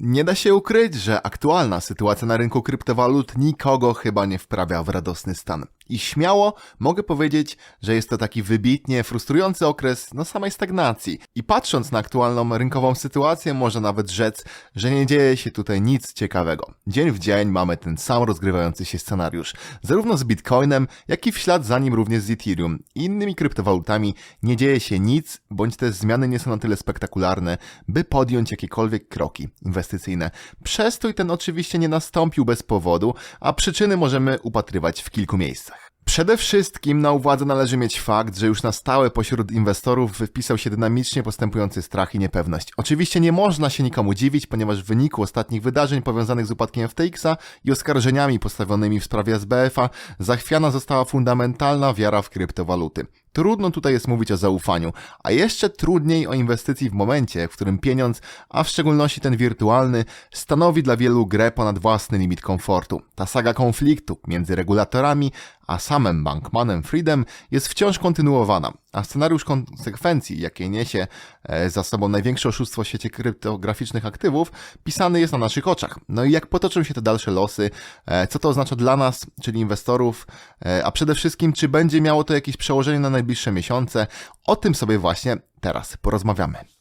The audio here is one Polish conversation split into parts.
Nie da się ukryć, że aktualna sytuacja na rynku kryptowalut nikogo chyba nie wprawia w radosny stan. I śmiało mogę powiedzieć, że jest to taki wybitnie frustrujący okres no samej stagnacji. I patrząc na aktualną rynkową sytuację, można nawet rzec, że nie dzieje się tutaj nic ciekawego. Dzień w dzień mamy ten sam rozgrywający się scenariusz. Zarówno z Bitcoinem, jak i w ślad za nim również z Ethereum i innymi kryptowalutami nie dzieje się nic, bądź te zmiany nie są na tyle spektakularne, by podjąć jakiekolwiek kroki inwestycyjne. Przestój ten oczywiście nie nastąpił bez powodu, a przyczyny możemy upatrywać w kilku miejscach. Przede wszystkim na uwadze należy mieć fakt, że już na stałe pośród inwestorów wpisał się dynamicznie postępujący strach i niepewność. Oczywiście nie można się nikomu dziwić, ponieważ w wyniku ostatnich wydarzeń powiązanych z upadkiem FTX-a i oskarżeniami postawionymi w sprawie SBF-a zachwiana została fundamentalna wiara w kryptowaluty. Trudno tutaj jest mówić o zaufaniu, a jeszcze trudniej o inwestycji w momencie, w którym pieniądz, a w szczególności ten wirtualny, stanowi dla wielu grę ponad własny limit komfortu. Ta saga konfliktu między regulatorami a samym Bankmanem Freedom jest wciąż kontynuowana, a scenariusz konsekwencji, jakie niesie e, za sobą największe oszustwo w świecie kryptograficznych aktywów, pisany jest na naszych oczach. No i jak potoczą się te dalsze losy, e, co to oznacza dla nas, czyli inwestorów, e, a przede wszystkim, czy będzie miało to jakieś przełożenie na najbliższe miesiące, o tym sobie właśnie teraz porozmawiamy.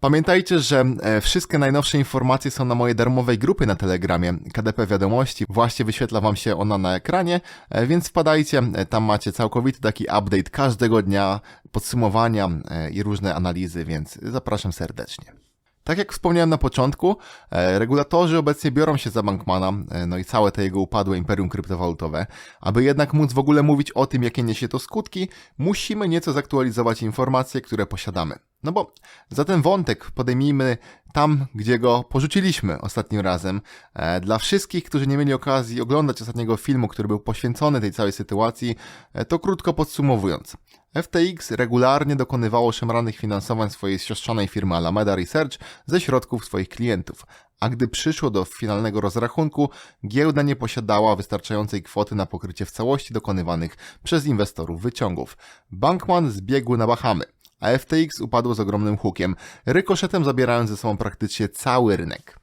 Pamiętajcie, że e, wszystkie najnowsze informacje są na mojej darmowej grupie na Telegramie KDP Wiadomości. Właśnie wyświetla Wam się ona na ekranie, e, więc wpadajcie, e, tam macie całkowity taki update każdego dnia, podsumowania i różne analizy, więc zapraszam serdecznie. Tak jak wspomniałem na początku, regulatorzy obecnie biorą się za Bankmana, no i całe to jego upadłe imperium kryptowalutowe. Aby jednak móc w ogóle mówić o tym, jakie niesie to skutki, musimy nieco zaktualizować informacje, które posiadamy. No bo za ten wątek podejmijmy tam, gdzie go porzuciliśmy ostatnim razem. E, dla wszystkich, którzy nie mieli okazji oglądać ostatniego filmu, który był poświęcony tej całej sytuacji, e, to krótko podsumowując. FTX regularnie dokonywało szemranych finansowań swojej siostrzanej firmy Alameda Research ze środków swoich klientów, a gdy przyszło do finalnego rozrachunku, giełda nie posiadała wystarczającej kwoty na pokrycie w całości dokonywanych przez inwestorów wyciągów. Bankman zbiegł na Bahamy a FTX upadło z ogromnym hukiem, rykoszetem zabierając ze sobą praktycznie cały rynek.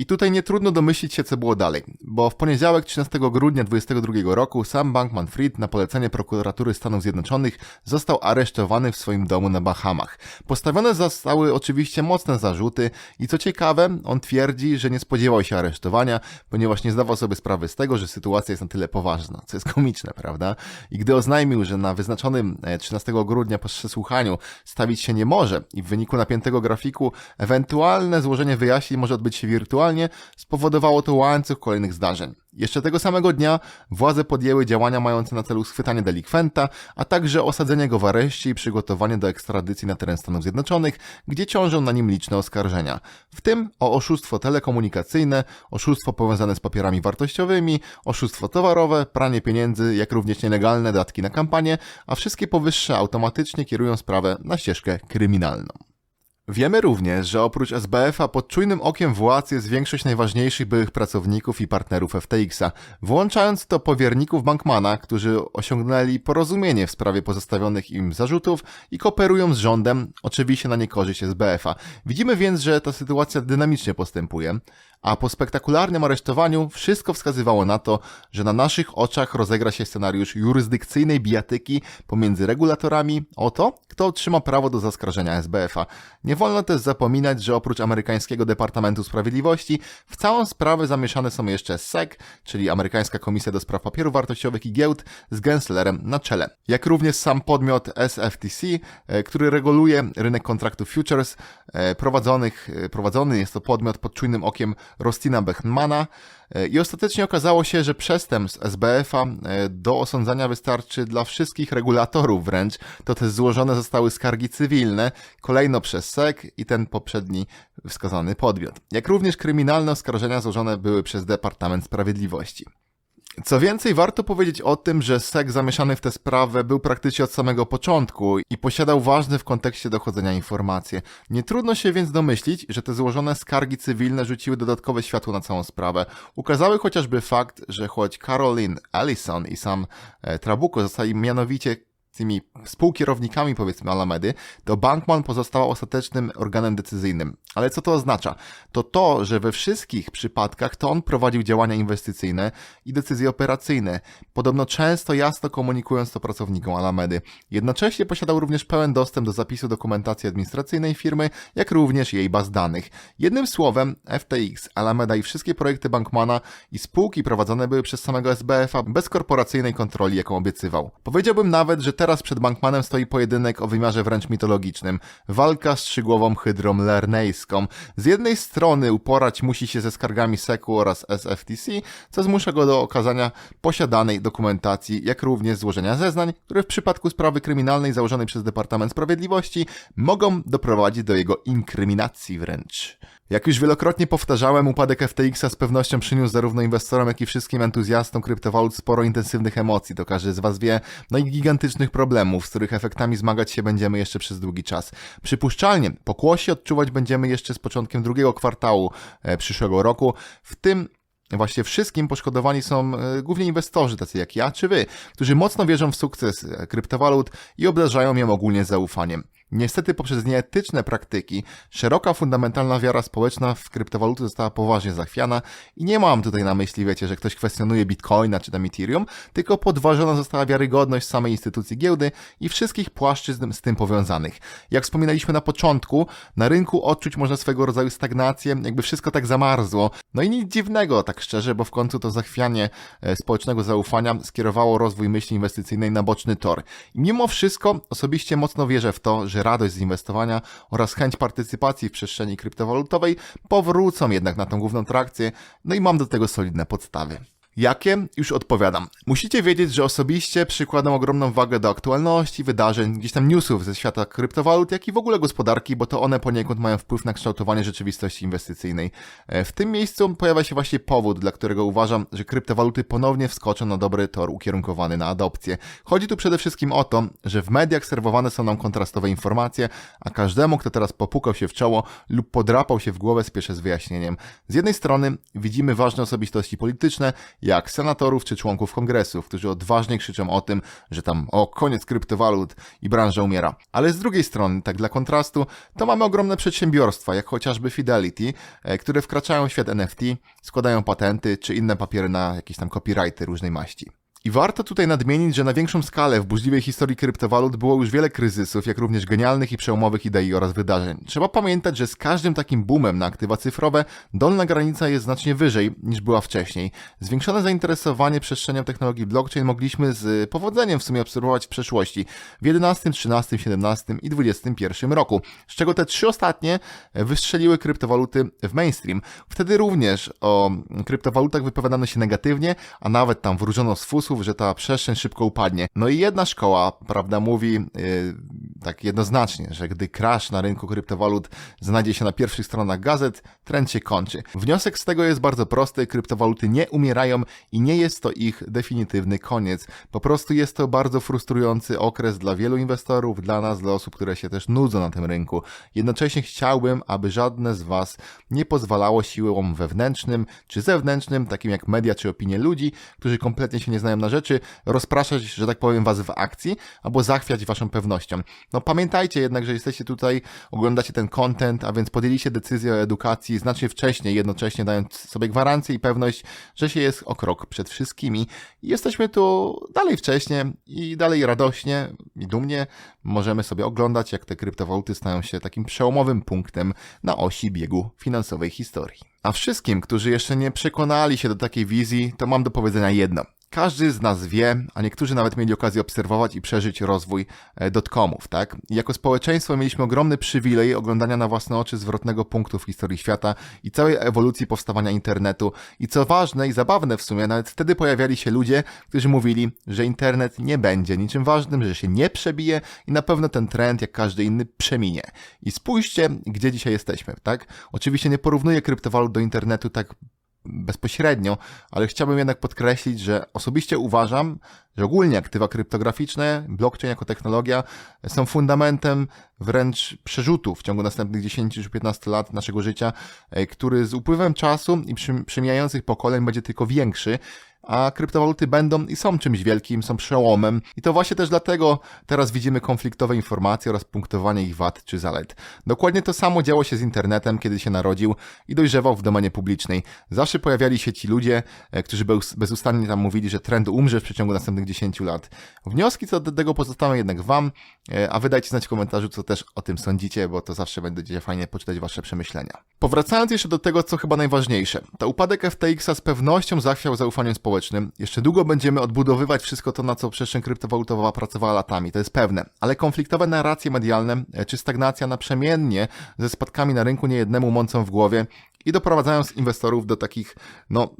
I tutaj nie trudno domyślić się, co było dalej, bo w poniedziałek 13 grudnia 2022 roku sam Bankman Fried na polecenie prokuratury Stanów Zjednoczonych został aresztowany w swoim domu na Bahamach. Postawione zostały oczywiście mocne zarzuty i co ciekawe, on twierdzi, że nie spodziewał się aresztowania, ponieważ nie zdawał sobie sprawy z tego, że sytuacja jest na tyle poważna, co jest komiczne, prawda? I gdy oznajmił, że na wyznaczonym 13 e, grudnia po przesłuchaniu stawić się nie może i w wyniku napiętego grafiku ewentualne złożenie wyjaśnień może odbyć się wirtualnie, spowodowało to łańcuch kolejnych zdarzeń. Jeszcze tego samego dnia władze podjęły działania mające na celu schwytanie delikwenta, a także osadzenie go w areszcie i przygotowanie do ekstradycji na teren Stanów Zjednoczonych, gdzie ciążą na nim liczne oskarżenia, w tym o oszustwo telekomunikacyjne, oszustwo powiązane z papierami wartościowymi, oszustwo towarowe, pranie pieniędzy, jak również nielegalne datki na kampanię, a wszystkie powyższe automatycznie kierują sprawę na ścieżkę kryminalną. Wiemy również, że oprócz SBF-a pod czujnym okiem władz jest większość najważniejszych byłych pracowników i partnerów FTX-a, włączając to powierników Bankmana, którzy osiągnęli porozumienie w sprawie pozostawionych im zarzutów i kooperują z rządem, oczywiście na niekorzyść SBF-a. Widzimy więc, że ta sytuacja dynamicznie postępuje a po spektakularnym aresztowaniu wszystko wskazywało na to, że na naszych oczach rozegra się scenariusz jurysdykcyjnej bijatyki pomiędzy regulatorami o to, kto otrzyma prawo do zaskarżenia SBF-a. Nie wolno też zapominać, że oprócz amerykańskiego Departamentu Sprawiedliwości w całą sprawę zamieszane są jeszcze SEC, czyli Amerykańska Komisja do Spraw Papierów Wartościowych i Giełd z Genslerem na czele, jak również sam podmiot SFTC, e, który reguluje rynek kontraktów futures prowadzonych, e, prowadzony jest to podmiot pod czujnym okiem Rostina Bechmana e, i ostatecznie okazało się, że przestępstw SBF-a e, do osądzania wystarczy dla wszystkich regulatorów wręcz. To też złożone zostały skargi cywilne, kolejno przez SEC i ten poprzedni wskazany podmiot. Jak również kryminalne oskarżenia złożone były przez Departament Sprawiedliwości. Co więcej, warto powiedzieć o tym, że SEC zamieszany w tę sprawę był praktycznie od samego początku i posiadał ważne w kontekście dochodzenia informacje. Nie trudno się więc domyślić, że te złożone skargi cywilne rzuciły dodatkowe światło na całą sprawę. Ukazały chociażby fakt, że choć Caroline Allison i sam e, Trabuco zostali mianowicie tymi współkierownikami, powiedzmy, Alamedy, to Bankman pozostał ostatecznym organem decyzyjnym. Ale co to oznacza? To to, że we wszystkich przypadkach to on prowadził działania inwestycyjne i decyzje operacyjne, podobno często jasno komunikując to pracownikom Alamedy. Jednocześnie posiadał również pełen dostęp do zapisu dokumentacji administracyjnej firmy, jak również jej baz danych. Jednym słowem, FTX, Alameda i wszystkie projekty Bankmana i spółki prowadzone były przez samego SBF-a bez korporacyjnej kontroli, jaką obiecywał. Powiedziałbym nawet, że teraz przed Bankmanem stoi pojedynek o wymiarze wręcz mitologicznym. Walka z trzygłową hydrą lernejską. Z jednej strony uporać musi się ze skargami SECU oraz SFTC, co zmusza go do okazania posiadanej dokumentacji, jak również złożenia zeznań, które w przypadku sprawy kryminalnej założonej przez Departament Sprawiedliwości mogą doprowadzić do jego inkryminacji wręcz. Jak już wielokrotnie powtarzałem, upadek FTX-a z pewnością przyniósł zarówno inwestorom, jak i wszystkim entuzjastom kryptowalut sporo intensywnych emocji, to każdy z Was wie, no i gigantycznych problemów, z których efektami zmagać się będziemy jeszcze przez długi czas. Przypuszczalnie pokłosie odczuwać będziemy jeszcze z początkiem drugiego kwartału e, przyszłego roku, w tym Właśnie wszystkim poszkodowani są e, głównie inwestorzy, tacy jak ja czy wy, którzy mocno wierzą w sukces e, kryptowalut i obdarzają ją ogólnie zaufaniem. Niestety poprzez nieetyczne praktyki szeroka fundamentalna wiara społeczna w kryptowaluty została poważnie zachwiana i nie mam tutaj na myśli, wiecie, że ktoś kwestionuje Bitcoina czy tam Ethereum, tylko podważona została wiarygodność samej instytucji giełdy i wszystkich płaszczyzn z tym powiązanych. Jak wspominaliśmy na początku, na rynku odczuć można swego rodzaju stagnację, jakby wszystko tak zamarzło. No i nic dziwnego, tak szczerze, bo w końcu to zachwianie e, społecznego zaufania skierowało rozwój myśli inwestycyjnej na boczny tor. I mimo wszystko osobiście mocno wierzę w to, że radość z inwestowania oraz chęć partycypacji w przestrzeni kryptowalutowej powrócą jednak na tą główną trakcję, no i mam do tego solidne podstawy. Jakie? Już odpowiadam. Musicie wiedzieć, że osobiście przykładam ogromną wagę do aktualności, wydarzeń, gdzieś tam newsów ze świata kryptowalut, jak i w ogóle gospodarki, bo to one poniekąd mają wpływ na kształtowanie rzeczywistości inwestycyjnej. E, W tym miejscu pojawia się właśnie powód, dla którego uważam, że kryptowaluty ponownie wskoczą na dobry tor ukierunkowany na adopcję. Chodzi tu przede wszystkim o to, że w mediach serwowane są nam kontrastowe informacje, a każdemu, kto teraz popukał się w czoło lub podrapał się w głowę, spieszę z wyjaśnieniem. Z jednej strony widzimy ważne osobistości polityczne, jak senatorów czy członków kongresów, którzy odważnie krzyczą o tym, że tam o koniec kryptowalut i branża umiera. Ale z drugiej strony, tak dla kontrastu, to mamy ogromne przedsiębiorstwa, jak chociażby Fidelity, e, które wkraczają w świat NFT, składają patenty czy inne papiery na jakieś tam copyrighty różnej maści. I warto tutaj nadmienić, że na większą skalę w burzliwej historii kryptowalut było już wiele kryzysów, jak również genialnych i przełomowych idei oraz wydarzeń. Trzeba pamiętać, że z każdym takim boomem na aktywa cyfrowe dolna granica jest znacznie wyżej niż była wcześniej. Zwiększone zainteresowanie przestrzenią technologii blockchain mogliśmy z powodzeniem w sumie obserwować w przeszłości w 11, 13, 17 i 21 roku, z czego te trzy ostatnie wystrzeliły kryptowaluty w mainstream. Wtedy również o kryptowalutach wypowiadano się negatywnie, a nawet tam wróżono z fusów, że ta przestrzeń szybko upadnie. No i jedna szkoła, prawda, mówi yy, tak jednoznacznie, że gdy crash na rynku kryptowalut znajdzie się na pierwszych stronach gazet, trend się kończy. Wniosek z tego jest bardzo prosty, kryptowaluty nie umierają i nie jest to ich definitywny koniec. Po prostu jest to bardzo frustrujący okres dla wielu inwestorów, dla nas, dla osób, które się też nudzą na tym rynku. Jednocześnie chciałbym, aby żadne z Was nie pozwalało siłom wewnętrznym czy zewnętrznym, takim jak media czy opinie ludzi, którzy kompletnie się nie znają na rzeczy, rozpraszać, że tak powiem, Was w akcji albo zachwiać Waszą pewnością. No pamiętajcie jednak, że jesteście tutaj, oglądacie ten content, a więc podjęliście decyzję o edukacji znacznie wcześniej, jednocześnie dając sobie gwarancję i pewność, że się jest o krok przed wszystkimi. I jesteśmy tu dalej wcześnie i dalej radośnie i dumnie możemy sobie oglądać, jak te kryptowaluty stają się takim przełomowym punktem na osi biegu finansowej historii. A wszystkim, którzy jeszcze nie przekonali się do takiej wizji, to mam do powiedzenia jedno. Każdy z nas wie, a niektórzy nawet mieli okazję obserwować i przeżyć rozwój e, dotcomów, tak? I jako społeczeństwo mieliśmy ogromny przywilej oglądania na własne oczy zwrotnego punktu w historii świata i całej ewolucji powstawania internetu. I co ważne i zabawne w sumie, nawet wtedy pojawiali się ludzie, którzy mówili, że internet nie będzie niczym ważnym, że się nie przebije i na pewno ten trend, jak każdy inny, przeminie. I spójrzcie, gdzie dzisiaj jesteśmy, tak? Oczywiście nie porównuję kryptowalut do internetu tak bezpośrednio, ale chciałbym jednak podkreślić, że osobiście uważam, że ogólnie aktywa kryptograficzne, blockchain jako technologia są fundamentem wręcz przerzutu w ciągu następnych 10 czy 15 lat naszego życia, e, który z upływem czasu i przemijających pokoleń będzie tylko większy, a kryptowaluty będą i są czymś wielkim, są przełomem i to właśnie też dlatego teraz widzimy konfliktowe informacje oraz punktowanie ich wad czy zalet. Dokładnie to samo działo się z internetem, kiedy się narodził i dojrzewał w domenie publicznej. Zawsze pojawiali się ci ludzie, e, którzy bez- bezustannie tam mówili, że trend umrze w przeciągu następnych 10 lat. Wnioski co do tego pozostawiam jednak wam, e, a wy dajcie znać w komentarzu, co też o tym sądzicie, bo to zawsze będzie fajnie poczytać wasze przemyślenia. Powracając jeszcze do tego, co chyba najważniejsze. To upadek FTX-a z pewnością zachwiał zaufaniem społecznym. Jeszcze długo będziemy odbudowywać wszystko to, na co przestrzeń kryptowalutowa pracowała latami, to jest pewne. Ale konfliktowe narracje medialne, e, czy stagnacja naprzemiennie ze spadkami na rynku niejednemu mącą w głowie i doprowadzają inwestorów do takich, no,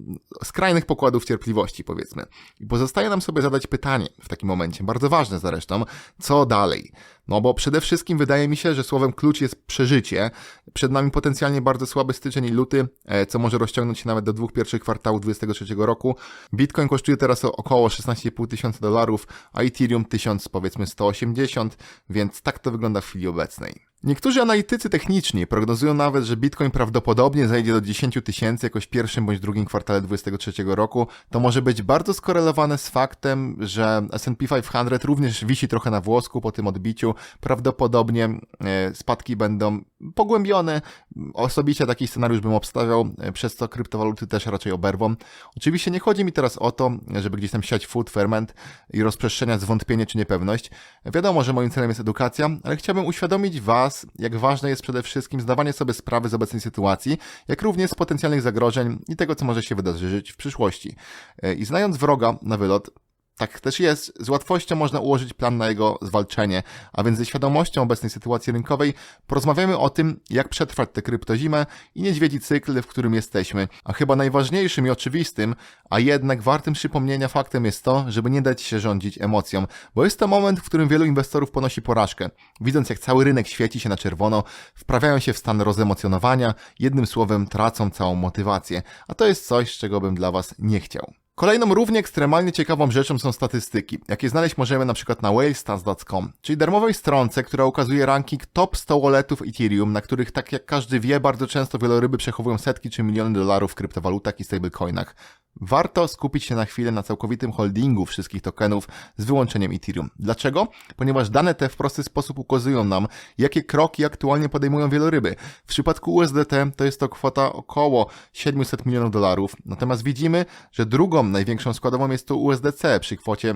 skrajnych pokładów cierpliwości, powiedzmy. I pozostaje nam sobie zadać pytanie w takim momencie, bardzo ważne zresztą, co dalej? No bo przede wszystkim wydaje mi się, że słowem klucz jest przeżycie. Przed nami potencjalnie bardzo słaby styczeń i luty, e, co może rozciągnąć się nawet do dwóch pierwszych kwartałów 2023 roku. Bitcoin kosztuje teraz około 16,5 tysiąca dolarów, a Ethereum 1000 powiedzmy 180, więc tak to wygląda w chwili obecnej. Niektórzy analitycy techniczni prognozują nawet, że Bitcoin prawdopodobnie zejdzie do 10 tysięcy jakoś w pierwszym bądź drugim kwartale 2023 roku. To może być bardzo skorelowane z faktem, że S&P 500 również wisi trochę na włosku po tym odbiciu. Prawdopodobnie e, spadki będą pogłębione. Osobiście taki scenariusz bym obstawiał, e, przez co kryptowaluty też raczej oberwą. Oczywiście nie chodzi mi teraz o to, żeby gdzieś tam siać food ferment i rozprzestrzeniać zwątpienie czy niepewność. Wiadomo, że moim celem jest edukacja, ale chciałbym uświadomić Was, jak ważne jest przede wszystkim zdawanie sobie sprawy z obecnej sytuacji, jak również z potencjalnych zagrożeń i tego, co może się wydarzyć w przyszłości. E, I znając wroga na wylot, tak też jest, z łatwością można ułożyć plan na jego zwalczenie, a więc ze świadomością obecnej sytuacji rynkowej porozmawiamy o tym, jak przetrwać tę kryptozimę i niedźwiedzi cykl, w którym jesteśmy. A chyba najważniejszym i oczywistym, a jednak wartym przypomnienia faktem jest to, żeby nie dać się rządzić emocjom, bo jest to moment, w którym wielu inwestorów ponosi porażkę. Widząc jak cały rynek świeci się na czerwono, wprawiają się w stan rozemocjonowania, jednym słowem tracą całą motywację, a to jest coś, czego bym dla Was nie chciał. Kolejną równie ekstremalnie ciekawą rzeczą są statystyki, jakie znaleźć możemy na przykład na whalestats.com, czyli darmowej stronce, która ukazuje ranking top 100 walletów Ethereum, na których, tak jak każdy wie, bardzo często wieloryby przechowują setki czy miliony dolarów w kryptowalutach i stablecoinach. Warto skupić się na chwilę na całkowitym holdingu wszystkich tokenów z wyłączeniem Ethereum. Dlaczego? Ponieważ dane te w prosty sposób ukazują nam, jakie kroki aktualnie podejmują wieloryby. W przypadku USDT to jest to kwota około 700 milionów dolarów, natomiast widzimy, że drugą największą składową jest to USDC przy kwocie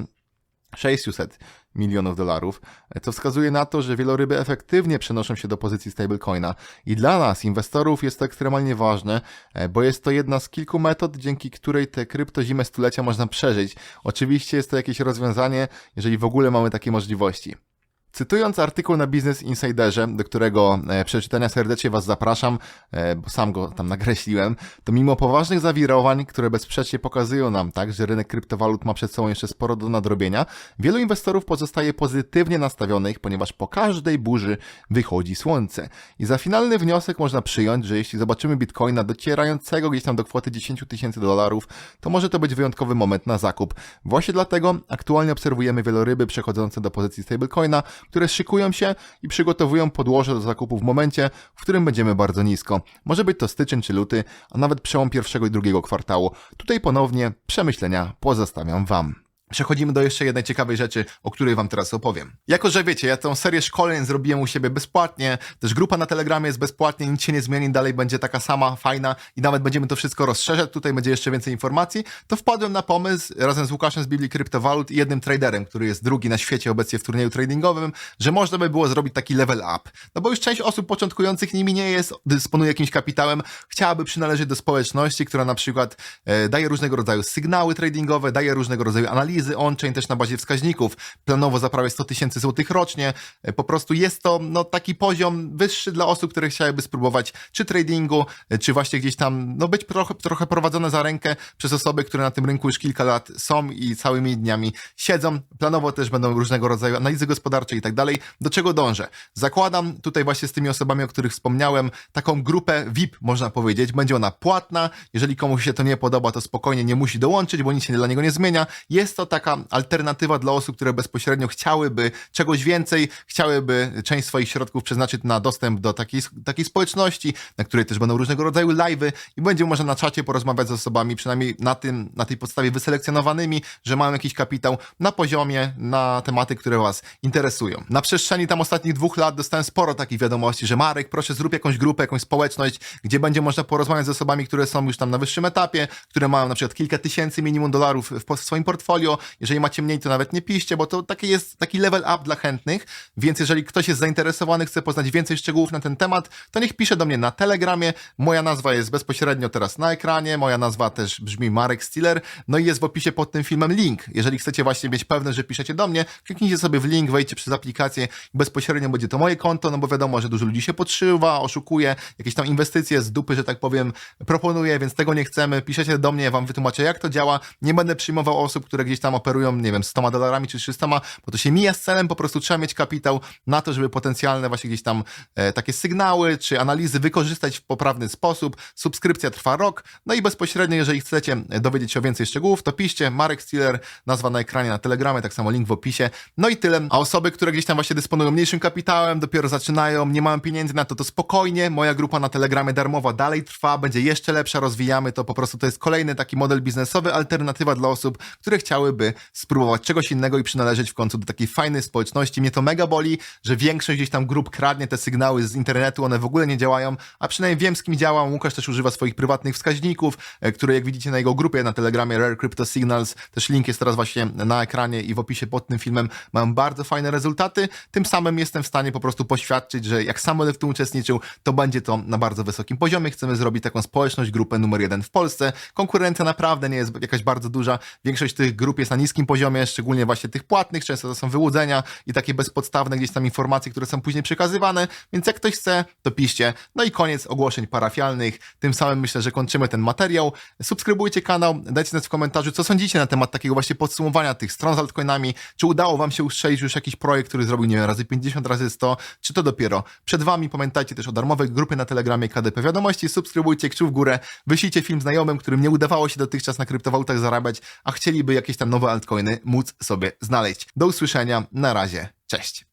600 milionów dolarów, co wskazuje na to, że wieloryby efektywnie przenoszą się do pozycji stablecoina. I dla nas, inwestorów, jest to ekstremalnie ważne, e, bo jest to jedna z kilku metod, dzięki której tę kryptozimę stulecia można przeżyć. Oczywiście jest to jakieś rozwiązanie, jeżeli w ogóle mamy takie możliwości. Cytując artykuł na Business Insiderze, do którego e, przeczytania serdecznie Was zapraszam, e, bo sam go tam nakreśliłem, to mimo poważnych zawirowań, które bezsprzecznie pokazują nam tak, że rynek kryptowalut ma przed sobą jeszcze sporo do nadrobienia, wielu inwestorów pozostaje pozytywnie nastawionych, ponieważ po każdej burzy wychodzi słońce. I za finalny wniosek można przyjąć, że jeśli zobaczymy bitcoina docierającego gdzieś tam do kwoty 10 tysięcy dolarów, to może to być wyjątkowy moment na zakup. Właśnie dlatego aktualnie obserwujemy wieloryby przechodzące do pozycji stablecoina, które szykują się i przygotowują podłoże do zakupu w momencie, w którym będziemy bardzo nisko. Może być to styczeń czy luty, a nawet przełom pierwszego i drugiego kwartału. Tutaj ponownie przemyślenia pozostawiam Wam. Przechodzimy do jeszcze jednej ciekawej rzeczy, o której wam teraz opowiem. Jako, że wiecie, ja tę serię szkoleń zrobiłem u siebie bezpłatnie, też grupa na Telegramie jest bezpłatnie, nic się nie zmieni, dalej będzie taka sama, fajna i nawet będziemy to wszystko rozszerzać, tutaj będzie jeszcze więcej informacji, to wpadłem na pomysł razem z Łukaszem z Biblii Kryptowalut i jednym traderem, który jest drugi na świecie obecnie w turnieju tradingowym, że można by było zrobić taki level up. No bo już część osób początkujących nimi nie jest, dysponuje jakimś kapitałem, chciałaby przynależeć do społeczności, która na przykład e, daje różnego rodzaju sygnały tradingowe, daje różnego rodzaju analizy, analizy on-chain też na bazie wskaźników. Planowo za prawie 100 tysięcy złotych rocznie. E, Po prostu jest to no, taki poziom wyższy dla osób, które chciałyby spróbować czy tradingu, e, czy właśnie gdzieś tam no, być trochę, trochę prowadzone za rękę przez osoby, które na tym rynku już kilka lat są i całymi dniami siedzą. Planowo też będą różnego rodzaju analizy gospodarcze i tak dalej. Do czego dążę? Zakładam tutaj właśnie z tymi osobami, o których wspomniałem, taką grupę VIP, można powiedzieć. Będzie ona płatna. Jeżeli komuś się to nie podoba, to spokojnie nie musi dołączyć, bo nic się dla niego nie zmienia. Jest to taka alternatywa dla osób, które bezpośrednio chciałyby czegoś więcej, chciałyby część swoich środków przeznaczyć na dostęp do takiej, takiej społeczności, na której też będą różnego rodzaju live'y i będzie można na czacie porozmawiać z osobami, przynajmniej na tym, na tej podstawie wyselekcjonowanymi, że mają jakiś kapitał na poziomie, na tematy, które was interesują. Na przestrzeni tam ostatnich dwóch lat dostałem sporo takich wiadomości, że Marek, proszę zrób jakąś grupę, jakąś społeczność, gdzie będzie można porozmawiać z osobami, które są już tam na wyższym etapie, które mają na przykład kilka tysięcy minimum dolarów w, swoim portfolio. Jeżeli macie mniej, to nawet nie piszcie, bo to taki jest taki level up dla chętnych, więc jeżeli ktoś jest zainteresowany, chce poznać więcej szczegółów na ten temat, to niech pisze do mnie na Telegramie. Moja nazwa jest bezpośrednio teraz na ekranie, moja nazwa też brzmi Marek Stiller, no i jest w opisie pod tym filmem link. Jeżeli chcecie właśnie mieć pewność, że piszecie do mnie, kliknijcie sobie w link, wejdźcie przez aplikację i bezpośrednio będzie to moje konto, no bo wiadomo, że dużo ludzi się podszywa, oszukuje, jakieś tam inwestycje z dupy, że tak powiem, proponuje, więc tego nie chcemy. Piszecie do mnie, wam wytłumaczę, jak to działa. Nie będę przyjmował osób, które gdzieś tam operują, nie wiem, 100 dolarami czy 300, bo to się mija z celem, po prostu trzeba mieć kapitał na to, żeby potencjalne właśnie gdzieś tam e, takie sygnały czy analizy wykorzystać w poprawny sposób. Subskrypcja trwa rok, no i bezpośrednio, jeżeli chcecie dowiedzieć się o więcej szczegółów, to piszcie Marek Stiller, nazwa na ekranie na Telegramie, tak samo link w opisie. No i tyle. A osoby, które gdzieś tam właśnie dysponują mniejszym kapitałem, dopiero zaczynają, nie mają pieniędzy na to, to spokojnie. Moja grupa na Telegramie darmowa dalej trwa, będzie jeszcze lepsza, rozwijamy to. Po prostu to jest kolejny taki model biznesowy, alternatywa dla osób, które chciałyby spróbować czegoś innego i przynależeć w końcu do takiej fajnej społeczności. Mnie to mega boli, że większość gdzieś tam grup kradnie te sygnały z internetu, one w ogóle nie działają, a przynajmniej wiem z kim działam. Łukasz też używa swoich prywatnych wskaźników, e, które jak widzicie na jego grupie na Telegramie Rare Crypto Signals, też link jest teraz właśnie na ekranie i w opisie pod tym filmem, mam bardzo fajne rezultaty. Tym samym jestem w stanie po prostu poświadczyć, że jak sam będę w tym uczestniczył, to będzie to na bardzo wysokim poziomie. Chcemy zrobić taką społeczność, grupę numer jeden w Polsce. Konkurencja naprawdę nie jest jakaś bardzo duża. Większość tych grup jest na niskim poziomie, szczególnie właśnie tych płatnych. Często to są wyłudzenia i takie bezpodstawne gdzieś tam informacje, które są później przekazywane. Więc jak ktoś chce, to piszcie. No i koniec ogłoszeń parafialnych. Tym samym myślę, że kończymy ten materiał. Subskrybujcie kanał, dajcie znać w komentarzu, co sądzicie na temat takiego właśnie podsumowania tych stron z altcoinami. Czy udało wam się ustrzelić już jakiś projekt, który zrobił, nie wiem, razy 50, razy 100, czy to dopiero przed wami. Pamiętajcie też o darmowej grupie na Telegramie KDP Wiadomości. Subskrybujcie, kciuk w górę, wyślijcie film znajomym, którym nie udawało się dotychczas na kryptowalutach zarabiać, a chcieliby jakieś tam nowe altcoiny móc sobie znaleźć. Do usłyszenia, na razie, cześć.